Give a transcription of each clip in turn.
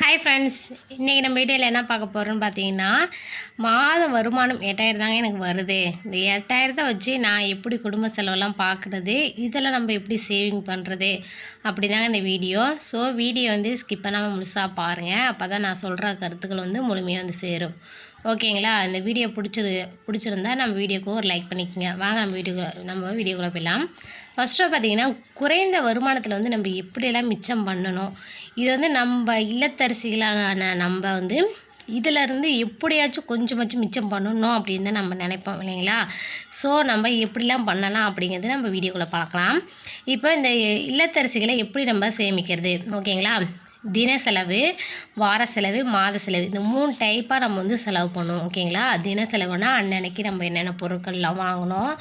Hi friends இன்றைக்கி நம்ம வீடியோவில் என்ன பார்க்க போகிறோம்னு பார்த்தீங்கன்னா மாத வருமானம் எட்டாயிரம் தாங்க எனக்கு வருது. இந்த எட்டாயிரத்தை வச்சு நான் எப்படி குடும்ப செலவெல்லாம் பார்க்குறது இதெல்லாம் நம்ம எப்படி சேவிங் பண்ணுறது அப்படி தாங்க இந்த வீடியோ. ஸோ வீடியோ வந்து ஸ்கிப் பண்ணாமல் முழுசாக பாருங்கள் அப்போ தான் நான் சொல்கிற கருத்துக்கள் வந்து முழுமையாக வந்து சேரும். ஓகேங்களா? இந்த வீடியோ பிடிச்சிரு பிடிச்சிருந்தா நம்ம வீடியோக்கு ஒரு லைக் பண்ணிக்கோங்க. வாங்க நம்ம வீடியோக்குள்ள நம்ம வீடியோக்குள்ளே போயிடலாம். ஃபஸ்ட்டு பார்த்தீங்கன்னா குறைந்த வருமானத்தில் வந்து நம்ம எப்படியெல்லாம் மிச்சம் பண்ணணும் இது வந்து நம்ம இல்லத்தரசிகளான நம்ம வந்து இதிலேருந்து எப்படியாச்சும் கொஞ்சமாச்சும் மிச்சம் பண்ணணும் அப்படின்னு தான் நம்ம நினைப்போம் இல்லைங்களா? ஸோ நம்ம எப்படிலாம் பண்ணலாம் அப்படிங்கிறது நம்ம வீடியோக்குள்ளே பார்க்கலாம். இப்போ இந்த இல்லத்தரசிகளை எப்படி நம்ம சேமிக்கிறது ஓகேங்களா? தின செலவு வார செலவு மாத செலவு இந்த மூணு டைப்பாக நம்ம வந்து செலவு பண்ணுவோம் ஓகேங்களா? தின செலவுனா அன்னன்னைக்கு நம்ம என்னென்ன பொருட்கள்லாம் வாங்கணும்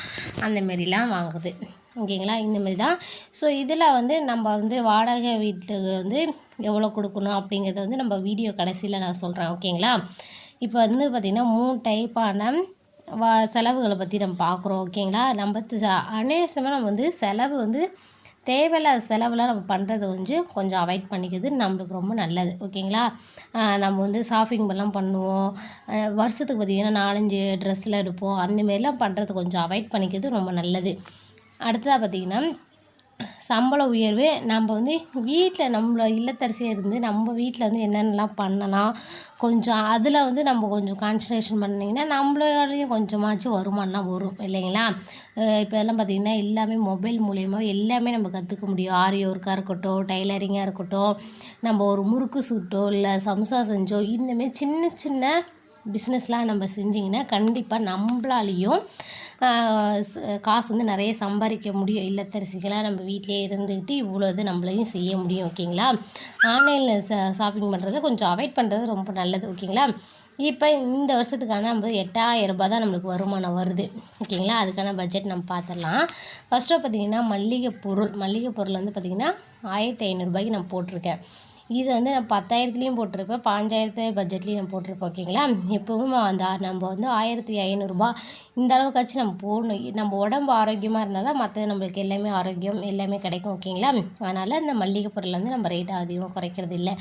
அந்த மாரிலாம் வாங்குது ஓகேங்களா? இந்தமாரி தான் ஸோ இதில் வந்து நம்ம வந்து வாடகை வீட்டுக்கு வந்து எவ்வளோ கொடுக்கணும் அப்படிங்கிறத வந்து நம்ம வீடியோ கடைசியில் நான் சொல்கிறேன் ஓகேங்களா? இப்போ வந்து பார்த்திங்கன்னா மூணு டைப்பான வா செலவுகளை பற்றி நம்ம பார்க்குறோம் ஓகேங்களா? நம்ம அநேசமாக நம்ம வந்து செலவு வந்து தேவையில்லாத செலவெலாம் நம்ம பண்ணுறது கொஞ்சம் கொஞ்சம் அவாய்ட் பண்ணிக்கிறது நம்மளுக்கு ரொம்ப நல்லது ஓகேங்களா? நம்ம வந்து ஷாப்பிங் எல்லாம் பண்ணுவோம். வருஷத்துக்கு பார்த்திங்கன்னா நாலஞ்சு ட்ரெஸ்ஸில் எடுப்போம். அந்தமாரிலாம் பண்ணுறது கொஞ்சம் அவாய்ட் பண்ணிக்கிறது ரொம்ப நல்லது. அடுத்ததாக பார்த்திங்கன்னா சம்பள உயர்வு நம்ம வந்து வீட்டில் நம்மள இல்லத்தரசியாக இருந்து நம்ம வீட்டில் வந்து என்னென்னலாம் பண்ணலாம் கொஞ்சம் அதில் வந்து நம்ம கொஞ்சம் கான்சன்ட்ரேஷன் பண்ணிங்கன்னா நம்மளாலையும் கொஞ்சமாச்சும் வருமானம் வரும் இல்லைங்களா? இப்போ எல்லாம் பார்த்திங்கன்னா எல்லாமே மொபைல் மூலயமா எல்லாமே நம்ம கற்றுக்க முடியும். ஆரி ஒர்க்காக இருக்கட்டும் டைலரிங்காக இருக்கட்டும் நம்ம ஒரு முறுக்கு சுட்டோ இல்லை சம்சா செஞ்சோ இந்தமாரி சின்ன சின்ன பிஸ்னஸ்லாம் நம்ம செஞ்சிங்கன்னா கண்டிப்பாக நம்மளாலையும் காசு வந்து நிறைய சம்பாதிக்க முடியும். இல்லத்தரசிகளாக நம்ம வீட்டிலே இருந்துக்கிட்டு இவ்வளோ இது நம்மளையும் செய்ய முடியும் ஓகேங்களா ஆன்லைனில் ஷாப்பிங் பண்ணுறது கொஞ்சம் அவாய்ட் பண்ணுறது ரொம்ப நல்லது ஓகேங்களா இப்போ இந்த வருஷத்துக்கான நம்ம எட்டாயிரம் ரூபாய் தான் நம்மளுக்கு வருமானம் வருது ஓகேங்களா அதுக்கான பட்ஜெட் நம்ம பார்த்துடலாம் ஃபஸ்ட்டு பார்த்திங்கன்னா மல்லிகை பொருள் மல்லிகை பொருள் வந்து பார்த்திங்கன்னா ஆயிரத்தி ஐநூறுரூபாய்க்கு நான் போட்டிருக்கேன். இது வந்து நான் பத்தாயிரத்துலேயும் போட்டிருப்பேன். பாஞ்சாயிரத்து பட்ஜெட்லேயும் நான் போட்டிருப்பேன் ஓகேங்களா? எப்பவும் அந்த நம்ம வந்து ஆயிரத்தி ஐநூறுரூபா இந்த அளவுக்காச்சும் நம்ம போடணும். நம்ம உடம்பு ஆரோக்கியமாக இருந்தால் தான் மற்றது நம்மளுக்கு எல்லாமே ஆரோக்கியம் எல்லாமே கிடைக்கும் ஓகேங்களா? அதனால் இந்த மல்லிகை பொருள் வந்து நம்ம ரேட்டை அதிகமாக குறைக்கிறது இல்லை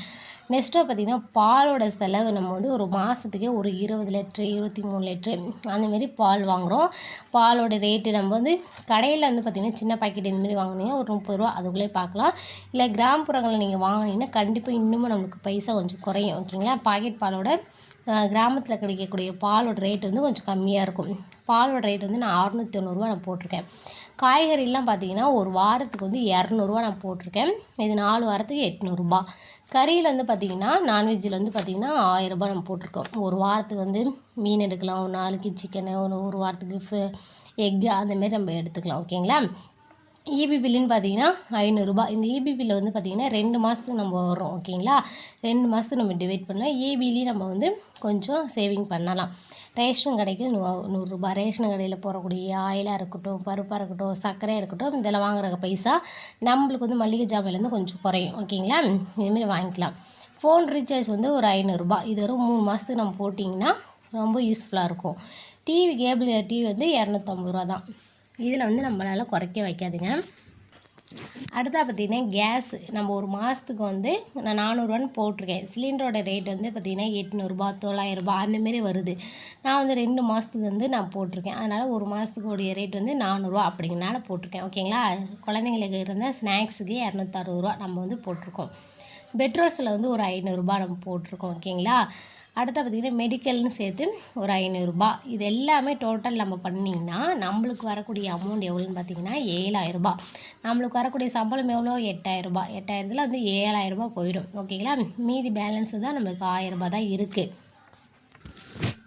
நெக்ஸ்ட்டாக பார்த்திங்கன்னா பாலோட செலவு நம்ம வந்து ஒரு மாதத்துக்கே ஒரு இருபது லிட்ரு இருபத்தி மூணு லிட்ரு அந்தமாரி பால் வாங்குகிறோம் பாலோட ரேட்டு நம்ம வந்து கடையில் வந்து பார்த்திங்கன்னா சின்ன பாக்கெட் இந்தமாரி வாங்கினீங்கன்னா ஒரு முப்பது ரூபா அதுக்குள்ளே பார்க்கலாம். இல்லை கிராமப்புறங்களில் நீங்கள் வாங்கினீங்கன்னா கண்டிப்பாக இன்னமும் நம்மளுக்கு பைசா கொஞ்சம் குறையும். ஓகேங்களா பாக்கெட் பாலோட கிராமத்தில் கிடைக்கக்கூடிய பாலோட ரேட் வந்து கொஞ்சம் கம்மியாக இருக்கும். பாலோட ரேட் வந்து நான் அறுநூற்றி தொண்ணூறுரூவா நான் போட்டிருக்கேன். காய்கறிலாம் பார்த்திங்கன்னா ஒரு வாரத்துக்கு வந்து இரநூறுவா நான் போட்டிருக்கேன். இது நாலு வாரத்துக்கு எட்நூறுபா. கறியில் வந்து பார்த்திங்கன்னா நான்வெஜ்ஜில் வந்து பார்த்திங்கன்னா ஆயிரரூபா நம்ம போட்டிருக்கோம். ஒரு வாரத்துக்கு வந்து மீன் எடுக்கலாம் ஒரு நாளைக்கு சிக்கனு ஒரு ஒரு வாரத்துக்கு ஃபு எக்கு அந்தமாரி நம்ம எடுத்துக்கலாம் ஓகேங்களா இபி பில்லுன்னு பார்த்தீங்கன்னா ஐநூறுரூபா இந்த இபி பில்லை வந்து பார்த்திங்கன்னா ரெண்டு மாதத்துக்கு நம்ம வரும் ஓகேங்களா ரெண்டு மாதத்துக்கு நம்ம டிவைட் பண்ணால் இபிலையும் நம்ம வந்து கொஞ்சம் சேவிங் பண்ணலாம். ரேஷன் கடைக்கு நூ நூறுரூபா. ரேஷன் கடையில் போடக்கூடிய ஆயிலாக இருக்கட்டும் பருப்பாக இருக்கட்டும் சர்க்கரையாக இருக்கட்டும் இதெல்லாம் வாங்குற பைசா நம்மளுக்கு வந்து மளிகை ஜாமான்லேருந்து கொஞ்சம் குறையும். ஓகேங்களா? இதுமாரி வாங்கிக்கலாம். ஃபோன் ரீசார்ஜ் வந்து ஒரு ஐநூறுரூபா இது வரும் மூணு மாதத்துக்கு நம்ம போட்டிங்கன்னா ரொம்ப யூஸ்ஃபுல்லாக இருக்கும். டிவி கேபிள் டிவி வந்து இரநூத்தம்பது ரூபா தான் இதில் வந்து நம்மளால் குறைக்க வைக்காதுங்க. அடுத்தா பார்த்திங்கன்னா கேஸ். நம்ம ஒரு மாதத்துக்கு வந்து நான் நானூறுரூவான்னு போட்டிருக்கேன். சிலிண்டரோட ரேட் வந்து பார்த்திங்கன்னா எட்நூறுபா தொள்ளாயிரரூபா அந்தமாரி வருது. நான் வந்து ரெண்டு மாதத்துக்கு வந்து நான் போட்டிருக்கேன். அதனால் ஒரு மாதத்துக்கு உடைய ரேட் வந்து நானூறுரூவா அப்படிங்கிறனால போட்டிருக்கேன். ஓகேங்களா குழந்தைங்களுக்கு இருந்த ஸ்நாக்ஸுக்கு இரநூத்தறுபது ரூபா நம்ம வந்து போட்டிருக்கோம். பெட்ரோல்ஸில் வந்து ஒரு ஐநூறுரூபா நம்ம போட்டிருக்கோம். ஓகேங்களா அடுத்து பார்த்திங்கன்னா மெடிக்கல்னு சேர்த்து ஒரு ஐநூறுரூபா இது எல்லாமே டோட்டல் நம்ம பண்ணிங்கன்னா நம்மளுக்கு வரக்கூடிய அமௌண்ட் எவ்வளோன்னு பார்த்திங்கன்னா ஏழாயிரரூபா. நம்மளுக்கு வரக்கூடிய சம்பளம் எவ்வளோ? எட்டாயிரரூபா. எட்டாயிரத்தில் வந்து ஏழாயிரரூபா போயிடும். ஓகேங்களா மீதி பேலன்ஸு தான் நம்மளுக்கு ஆயிரரூபா தான் இருக்குது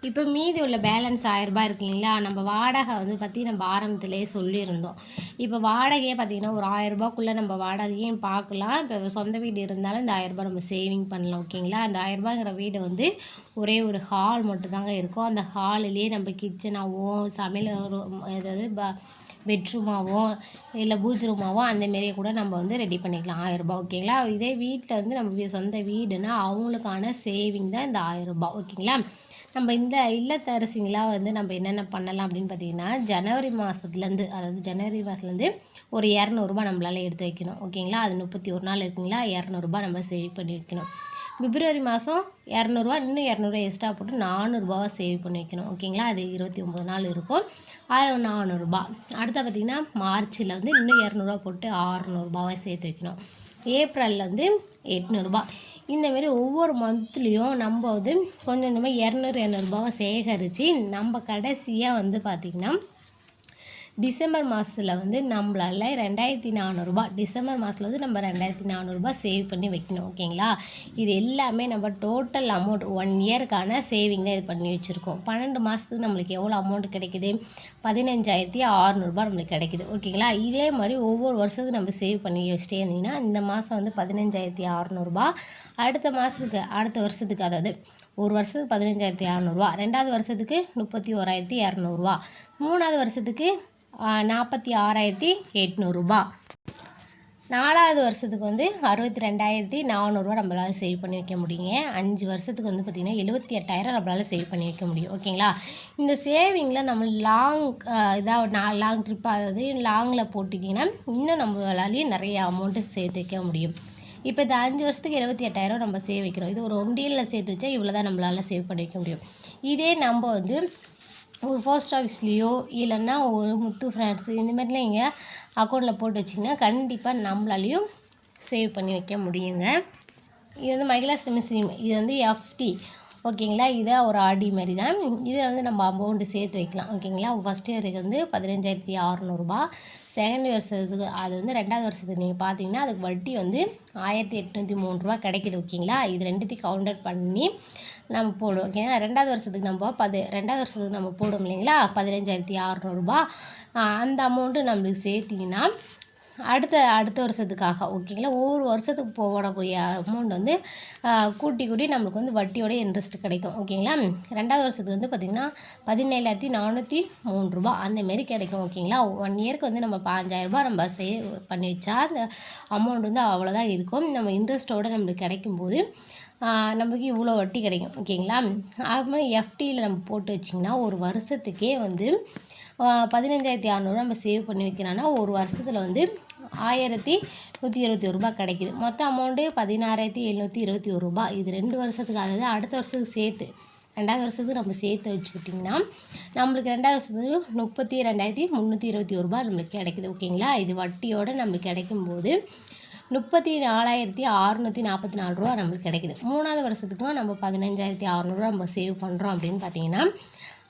இப்போ மீதி உள்ள பேலன்ஸ் ஆயிரரூபா இருக்குங்களா நம்ம வாடகை வந்து பற்றி நம்ம ஆரம்பத்திலே சொல்லியிருந்தோம். இப்போ வாடகையே பார்த்திங்கன்னா ஒரு ஆயிரரூபாக்குள்ளே நம்ம வாடகையும் பார்க்கலாம். இப்போ சொந்த வீடு இருந்தாலும் இந்த ஆயிரரூபா நம்ம சேவிங் பண்ணலாம் ஓகேங்களா அந்த ஆயிரரூபாங்கிற வீடு வந்து ஒரே ஒரு ஹால் மட்டும்தாங்க இருக்கும். அந்த ஹாலிலே நம்ம கிச்சனாகவும் சமையல் ஏதாவது ப பெட்ரூமாகவும் இல்லை பூஜ் ரூமாகவும் அந்தமாரியே கூட நம்ம வந்து ரெடி பண்ணிக்கலாம். ஆயிரரூபா ஓகேங்களா இதே வீட்டில் வந்து நம்ம சொந்த வீடுனா அவங்களுக்கான சேவிங் தான் இந்த ஆயிரரூபா ஓகேங்களா நம்ம இந்த இல்லத்தரசிங்களாக வந்து நம்ம என்னென்ன பண்ணலாம் அப்படின்னு பார்த்தீங்கன்னா ஜனவரி மாதத்துலேருந்து அதாவது ஜனவரி மாதத்துலேருந்து ஒரு இரநூறுபா நம்மளால் எடுத்து வைக்கணும். ஓகேங்களா? அது முப்பத்தி ஒரு நாள் இருக்குங்களா? இரநூறுபா நம்ம சேவ் பண்ணி வைக்கணும். பிப்ரவரி மாதம் இரநூறுவா இன்னும் இரநூறுவா எக்ஸ்ட்ரா போட்டு நானூறுரூபாவை சேவ் பண்ணி வைக்கணும். ஓகேங்களா? அது இருபத்தி ஒம்பது நாள் இருக்கும். அதில் நானூறுரூபா அடுத்த பார்த்திங்கன்னா மார்ச்சில் வந்து இன்னும் இரநூறுவா போட்டு ஆறுநூறுபாவை சேர்த்து வைக்கணும். ஏப்ரலில் வந்து எட்நூறுபா இந்தமாரி ஒவ்வொரு மந்த்லேயும் நம்ம வந்து கொஞ்சம் கொஞ்சமாக இரநூறு இரநூறுபாவை சேகரித்து நம்ம கடைசியாக வந்து பார்த்திங்கன்னா டிசம்பர் மாதத்தில் வந்து நம்மளால் ரெண்டாயிரத்தி நானூறுரூபா டிசம்பர் மாதத்தில் வந்து நம்ம ரெண்டாயிரத்தி நானூறுரூபா சேவ் பண்ணி வைக்கணும் ஓகேங்களா இது எல்லாமே நம்ம டோட்டல் அமௌண்ட் ஒன் இயருக்கான சேவிங் தான் இது பண்ணி வச்சுருக்கோம். பன்னெண்டு மாதத்துக்கு நம்மளுக்கு எவ்வளோ அமௌண்ட் கிடைக்குது? பதினஞ்சாயிரத்தி ஆறுநூறுபா நம்மளுக்கு கிடைக்குது ஓகேங்களா இதே மாதிரி ஒவ்வொரு வருஷத்துக்கு நம்ம சேவ் பண்ணி வச்சுட்டே இருந்தீங்கன்னா இந்த மாதம் வந்து பதினஞ்சாயிரத்தி அறநூறுபா அடுத்த மாதத்துக்கு அடுத்த வருஷத்துக்கு அதாவது ஒரு வருஷத்துக்கு பதினஞ்சாயிரத்தி அறநூறுவா ரெண்டாவது வருஷத்துக்கு முப்பத்தி ஓராயிரத்தி இரநூறுவா மூணாவது வருஷத்துக்கு நாற்பத்தி ஆறாயிரத்தி எட்நூறுபா நாலாவது வருஷத்துக்கு வந்து அறுபத்தி ரெண்டாயிரத்தி நானூறுரூவா நம்மளால் சேவ் பண்ணி வைக்க முடியுங்க. அஞ்சு வருஷத்துக்கு வந்து பார்த்திங்கன்னா எழுபத்தி எட்டாயிரம் நம்மளால் சேவ் பண்ணி வைக்க முடியும். ஓகேங்களா இந்த சேவிங்கில் நம்ம லாங் இதாக நான் லாங் ட்ரிப் அதாவது லாங்கில் போட்டிங்கன்னா இன்னும் நம்மளாலேயும் நிறைய அமௌண்ட்டு சேர்த்து வைக்க முடியும். இப்போ இந்த அஞ்சு வருஷத்துக்கு எழுபத்தி எட்டாயிரம் நம்ம சேவ் வைக்கிறோம். இது ஒரு ஒண்டியலில் சேர்த்து வச்சா இவ்வளோ தான் நம்மளால் சேவ் பண்ணி வைக்க முடியும். இதே நம்ம வந்து ஒரு போஸ்ட் ஆஃபீஸ்லேயோ இல்லைன்னா ஒரு முத்து ஃப்ரான்ஸு இந்த மாதிரிலாம் நீங்கள் அக்கௌண்ட்டில் போட்டு வச்சிங்கன்னா கண்டிப்பாக நம்மளாலையும் சேவ் பண்ணி வைக்க முடியுங்க. இது வந்து மகிழா செமிஸ்ட்ரீம் இது வந்து எஃப்டி ஓகேங்களா? இதை ஒரு ஆடி மாதிரி தான். இதை வந்து நம்ம அமௌண்ட்டு சேர்த்து வைக்கலாம். ஓகேங்களா? ஃபஸ்ட் இயருக்கு வந்து பதினஞ்சாயிரத்தி அறநூறுபா. செகண்ட் வருஷத்துக்கு அது வந்து ரெண்டாவது வருஷத்துக்கு நீங்கள் பார்த்தீங்கன்னா அதுக்கு வட்டி வந்து ஆயிரத்தி எட்நூற்றி மூணு ரூபா கிடைக்கிது. ஓகேங்களா? இது ரெண்டுத்தையும் கவுண்டர் பண்ணி நம்ம போடுவோம். ஓகேங்களா? ரெண்டாவது வருஷத்துக்கு நம்ம பது ரெண்டாவது வருஷத்துக்கு நம்ம போடுவோம் இல்லைங்களா? பதினஞ்சாயிரத்தி அறநூறுபா. அந்த அமௌண்ட்டு நம்மளுக்கு சேர்த்திங்கன்னா அடுத்த அடுத்த வருஷத்துக்காக ஓகேங்களா ஒவ்வொரு வருஷத்துக்கு போடக்கூடிய அமௌண்ட் வந்து கூட்டி கூட்டி நம்மளுக்கு வந்து வட்டியோட இன்ட்ரெஸ்ட் கிடைக்கும் ஓகேங்களா ரெண்டாவது வருஷத்துக்கு வந்து பார்த்திங்கன்னா பதினேழாயிரத்தி நானூற்றி மூணு ரூபா அந்தமாரி கிடைக்கும் ஓகேங்களா ஒன் இயருக்கு வந்து நம்ம பாஞ்சாயிரரூபா நம்ம சேவ் பண்ணி வச்சா அந்த அமௌண்ட் வந்து அவ்வளோதான் இருக்கும். நம்ம இன்ட்ரெஸ்ட்டோடு நம்மளுக்கு கிடைக்கும்போது நம்மளுக்கு இவ்வளோ வட்டி கிடைக்கும் ஓகேங்களா அது எஃப்டியில் நம்ம போட்டு வச்சிங்கன்னா ஒரு வருஷத்துக்கே வந்து பதினஞ்சாயிரத்தி அறநூறுவா நம்ம சேவ் பண்ணி வைக்கிறோன்னா ஒரு வருஷத்தில் வந்து ஆயிரத்தி நூற்றி இருபத்தி ஒரு ரூபா கிடைக்கிது. மொத்த அமௌண்ட்டு பதினாறாயிரத்தி எழுநூற்றி இருபத்தி ஒரு ரூபா இது ரெண்டு வருஷத்துக்கு அதாவது அடுத்த வருஷத்துக்கு சேர்த்து ரெண்டாவது வருஷத்துக்கு நம்ம சேர்த்து வச்சுக்கிட்டிங்கன்னா நம்மளுக்கு ரெண்டாவது வருஷத்துக்கு முப்பத்தி ரெண்டாயிரத்தி முந்நூற்றி இருபத்தி ஒரு ரூபா நம்மளுக்கு கிடைக்குது. ஓகேங்களா இது வட்டியோடு நம்மளுக்கு கிடைக்கும்போது முப்பத்தி நாலாயிரத்தி அறுநூற்றி நாற்பத்தி நாலு ரூபா நம்மளுக்கு கிடைக்குது. மூணாவது வருஷத்துக்கும் நம்ம பதினஞ்சாயிரத்தி அறநூறுவா நம்ம சேவ் பண்ணுறோம் அப்படின்னு பார்த்தீங்கன்னா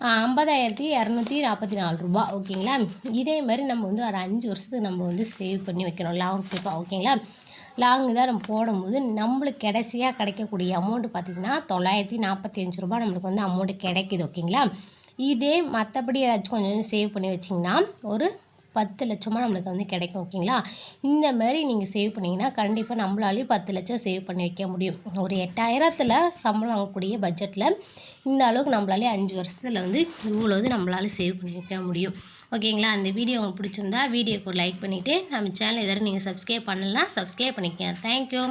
ஐம்பதாயிரத்தி இரநூத்தி நாற்பத்தி நாலு ரூபா ஓகேங்களா? இதே மாதிரி நம்ம வந்து ஒரு அஞ்சு வருஷத்துக்கு நம்ம வந்து சேவ் பண்ணி வைக்கணும். லாங் ட்ரிப்பாக ஓகேங்களா? லாங் தான் நம்ம போடும்போது நம்மளுக்கு கடைசியாக கிடைக்கக்கூடிய அமௌண்ட்டு பார்த்திங்கன்னா தொள்ளாயிரத்தி நாற்பத்தி அஞ்சு ரூபா நம்மளுக்கு வந்து அமௌண்ட்டு கிடைக்கிது ஓகேங்களா? இதே மற்றபடி ஏதாச்சும் கொஞ்சம் கொஞ்சம் சேவ் பண்ணி வச்சிங்கன்னா ஒரு பத்து லட்சமாக நம்மளுக்கு வந்து கிடைக்கும் ஓகேங்களா? இந்த மாதிரி நீங்கள் சேவ் பண்ணிங்கன்னா கண்டிப்பாக நம்மளாலையும் பத்து லட்சம் சேவ் பண்ணி வைக்க முடியும். ஒரு எட்டாயிரத்தில் சம்பளம் வாங்கக்கூடிய பட்ஜெட்டில் இந்த அளவுக்கு நம்மளாலே அஞ்சு வருஷத்தில் வந்து இவ்வளோது நம்மளால் சேவ் பண்ணி வைக்க முடியும். ஓகேங்களா? அந்த வீடியோ உங்களுக்கு பிடிச்சிருந்தா வீடியோக்கு லைக் பண்ணிவிட்டு நம்ம சேனல் எதாவது நீங்கள் சப்ஸ்கிரைப் பண்ணலாம் சப்ஸ்கிரைப் பண்ணிக்கங்க. தேங்க்யூ